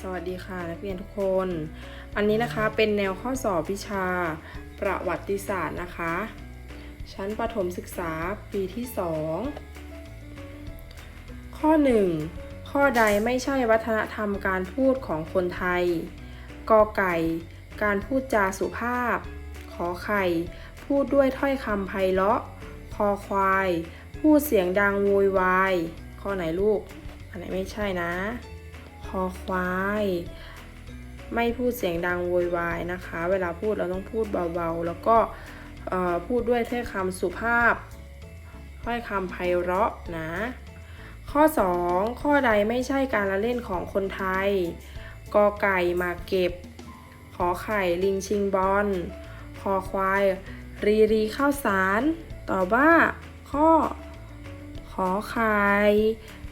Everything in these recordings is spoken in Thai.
สวัสดีค่ะนักเรียนทุกคน อันนี้นะคะเป็นแนวข้อสอบวิชาประวัติศาสตร์นะคะ ชั้นประถมศึกษาปีที่ 2 ข้อ 1 ข้อใดไม่ใช่วัฒนธรรมการพูดของคนไทย กอไก่ การพูดจาสุภาพ ขอไข่ พูดด้วยถ้อยคำไพเราะ คอควาย พูดเสียงดังโวยวาย ข้อไหนลูก อันไหนไม่ใช่นะ อควาย ไม่พูดเสียงดังโวยวายนะคะ เวลาพูดเราต้องพูดเบาๆ แล้วก็พูดด้วยถ้อยคำสุภาพถ้อยคำไพเราะนะ ข้อ 2 ข้อใดไม่ใช่การละเล่นของคนไทยกอไก่มาเก็บ ขอไข่ลิงชิงบอลคอควาย รีรีข้าวสารตอบว่าข้อ ขอไข่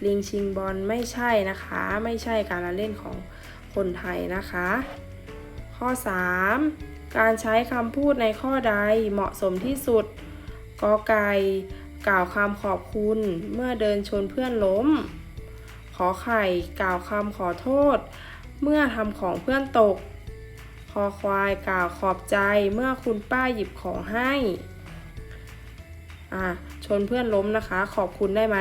ลิงชิงบอลไม่ใช่นะคะ ไม่ใช่การละเล่นของคนไทยนะคะ ข้อ 3 การใช้คำพูดในข้อใดเหมาะสมที่สุดกอไก่กล่าวคำขอบคุณเมื่อเดินชนเพื่อนล้ม ขอไข่กล่าวคำขอโทษ เมื่อทำของเพื่อนตก คอควายกล่าวขอบใจเมื่อคุณป้าหยิบของให้ อะชนเพื่อนล้มนะคะ ขอบคุณได้ไหม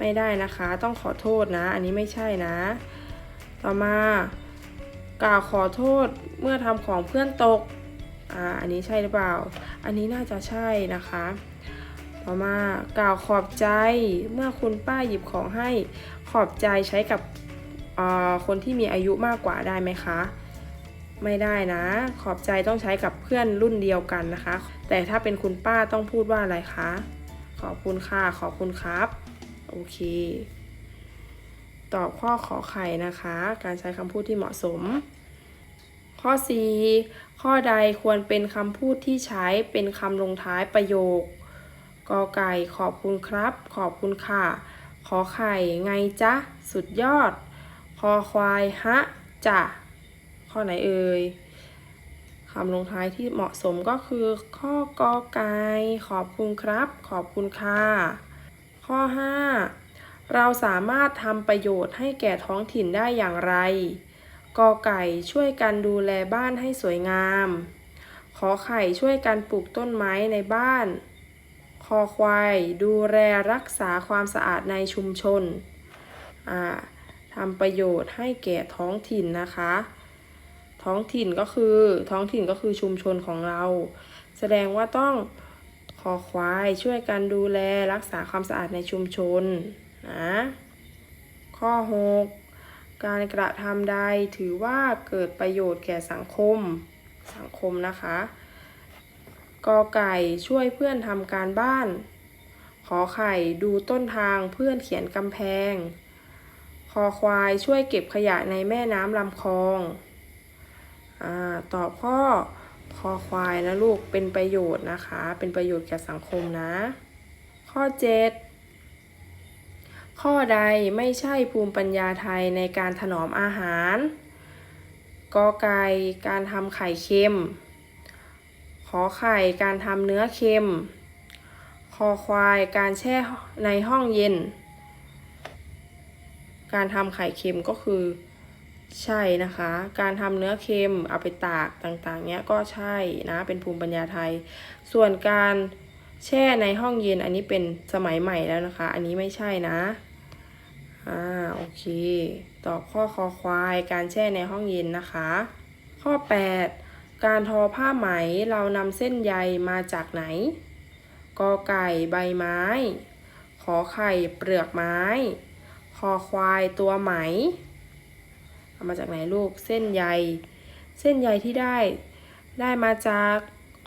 ไม่ได้นะคะ ต้องขอโทษนะ อันนี้ไม่ใช่นะ ต่อมากล่าวขอโทษเมื่อทำของเพื่อนตกอ่าอันนี้ใช่หรือเปล่า อันนี้น่าจะใช่นะคะ ต่อมากล่าวขอบใจเมื่อคุณป้าหยิบของให้ขอบใจใช้กับอ่าคนที่มีอายุมากกว่าได้ไหมคะ ไม่ได้นะ ขอบใจต้องใช้กับเพื่อนรุ่นเดียวกันนะคะ แต่ถ้าเป็นคุณป้าต้องพูดว่าอะไรคะ ขอบคุณค่ะ ขอบคุณครับ โอเค ตอบข้อขอไข่นะคะ การใช้คำพูดที่เหมาะสม ข้อ 4 ข้อใดควรเป็นคำพูดที่ใช้เป็นคำลงท้ายประโยคกอไก่ขอบคุณครับ ขอบคุณค่ะ ขอไข่ไงจ๊ะ สุดยอด คอควายฮะจ้ะข้อไหนเอ่ยคำลงท้ายที่เหมาะสมก็คือข้อกอไก่ขอบคุณครับ ขอบคุณค่ะ ข้อ 5 เราสามารถทำประโยชน์ให้แก่ท้องถิ่นได้อย่างไร กอไก่ช่วยกันดูแลบ้านให้สวยงาม ขอไข่ช่วยกันปลูกต้นไม้ในบ้าน คอควายดูแลรักษาความสะอาดในชุมชน ทำประโยชน์ให้แก่ท้องถิ่นนะคะ ท้องถิ่นก็คือท้องถิ่นก็คือชุมชนของเรา แสดงว่าต้อง คอควายช่วยกันดูแลรักษาความสะอาดในชุมชนนะข้อ 6 การกระทำใดถือว่าเกิดประโยชน์แก่สังคมสังคมนะคะกอไก่ช่วยเพื่อนทำการบ้าน ขอไข่ดูต้นทางเพื่อนเขียนกำแพง คอควายช่วยเก็บขยะในแม่น้ำลำคลองอ่าตอบข้อ คอควายนะลูกเป็นประโยชน์นะคะ เป็นประโยชน์แก่สังคมนะ ข้อ 7 ข้อใดไม่ใช่ภูมิปัญญาไทยในการถนอมอาหารกอไก่การทำไข่เค็ม ขอไข่การทำเนื้อเค็ม คอควายการแช่ในห้องเย็น การทำไข่เค็มก็คือ ใช่นะคะ การทำเนื้อเค็มเอาไปตากต่างๆ เนี้ยก็ใช่นะ เป็นภูมิปัญญาไทย ส่วนการแช่ในห้องเย็นอันนี้เป็นสมัยใหม่แล้วนะคะ อันนี้ไม่ใช่นะ อ่า โอเค ตอบข้อคอควาย การแช่ในห้องเย็นนะคะ ข้อ 8 การทอผ้าไหมเรานำเส้นใยมาจากไหน กอไก่ใบไม้ ขอไข่เปลือกไม้ คอควายตัวไหม เอามาจากไหนลูก เส้นใย เส้นใยที่ได้ ได้มาจาก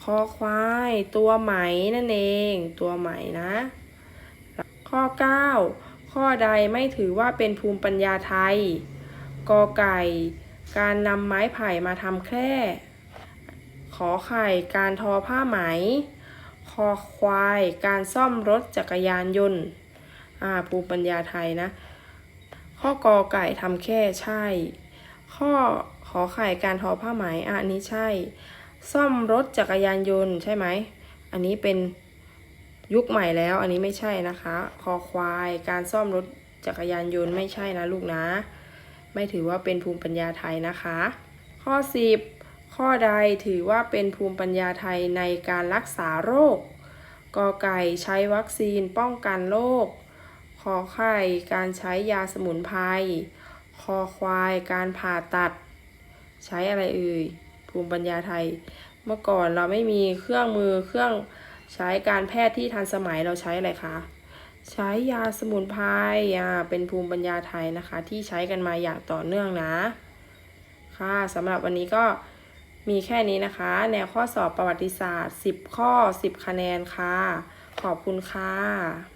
คอควาย ตัวไหมนั่นเอง ตัวไหมนะ ข้อ 9 ข้อใดไม่ถือว่าเป็นภูมิปัญญาไทย กอไก่ การนำไม้ไผ่มาทำแคร่ ขอไข่ การทอผ้าไหม คอควาย การซ่อมรถจักรยานยนต์ อ่า ภูมิปัญญาไทยนะข้อกอไก่ทำแค่ใช่ ข้อขอไข่การทอผ้าไหมอันนี้ใช่ ซ่อมรถจักรยานยนต์ใช่ไหม อันนี้เป็นยุคใหม่แล้ว อันนี้ไม่ใช่นะคะ คอควายการซ่อมรถจักรยานยนต์ไม่ใช่นะลูกนะ ไม่ถือว่าเป็นภูมิปัญญาไทยนะคะ ข้อ 10 ข้อใดถือว่าเป็นภูมิปัญญาไทยในการรักษาโรคกอไก่ใช้วัคซีนป้องกันโรคขอไข่การใช้ยาสมุนไพร คอควายการผ่าตัด ใช้อะไรเอ่ยภูมิปัญญาไทย เมื่อก่อนเราไม่มีเครื่องมือเครื่องใช้การแพทย์ที่ทันสมัยเราใช้อะไรคะใช้ยาสมุนไพรอ่าเป็นภูมิปัญญาไทยนะคะ ที่ใช้กันมาอย่างต่อเนื่องนะ ค่ะสำหรับวันนี้ก็มีแค่นี้นะคะ แนวข้อสอบประวัติศาสตร์ 10 ข้อ 10 คะแนนค่ะ ขอบคุณค่ะ